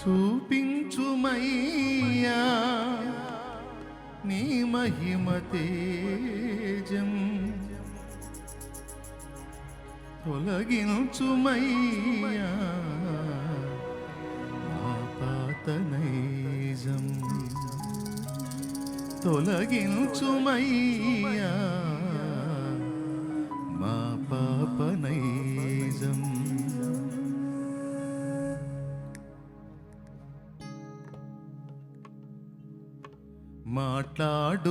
చూపించుమయ్యా. నీ మహిమ తేజం తొలగించుమయ్యా. పాతనైజం తొలగించుమయ్యా. మాట్లాడుమయ్యా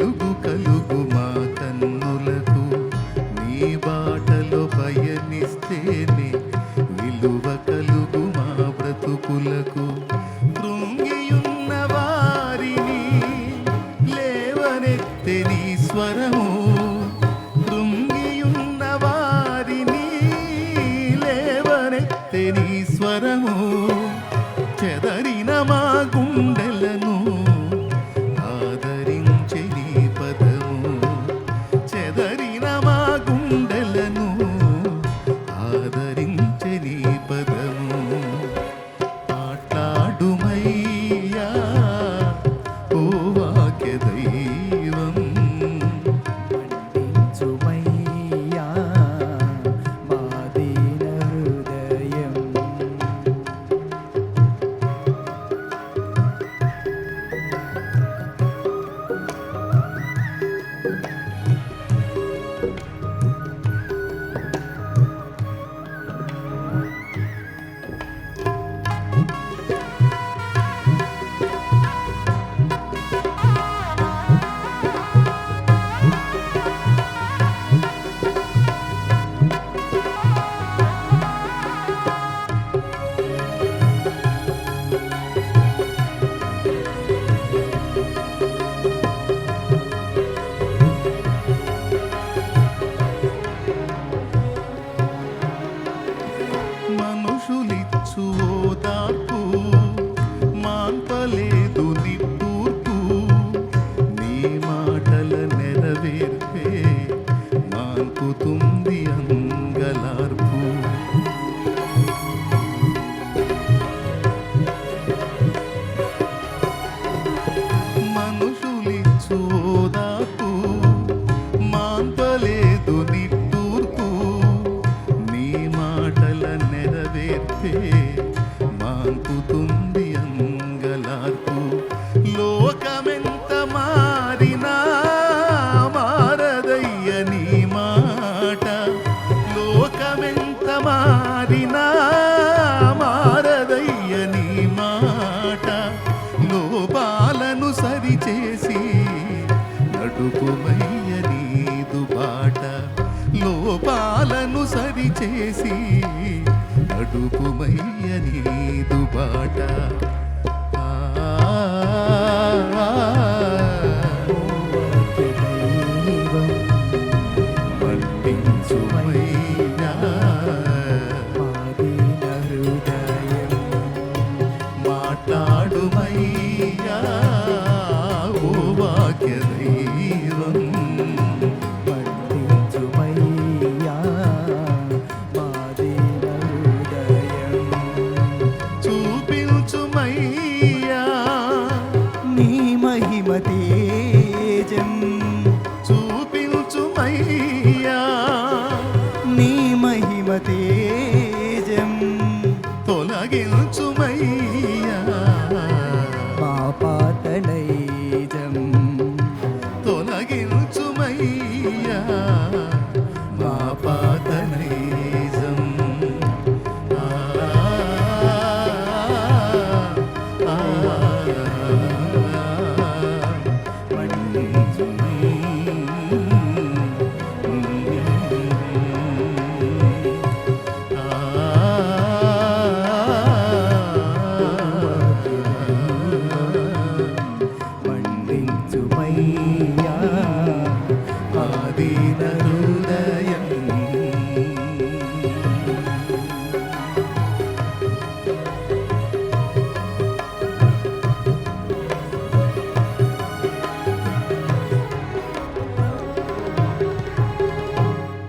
వెలుగు కలుగు మా తన్నులకు నీ బాటలో పయనిస్తేనే విలువ కలుగు మా బ్రతుకులకు. కృంగియున్న వారిని స్వరము அந்தி அங்கலார் అడుగుమయ్య నీదు బాట లోపాలను సరిచేసి అడుగుమయ్య నీదు బాట తేజం చూపించుమయ్యా. నీ మహిమ తేజం తొలగించుమయ్యా.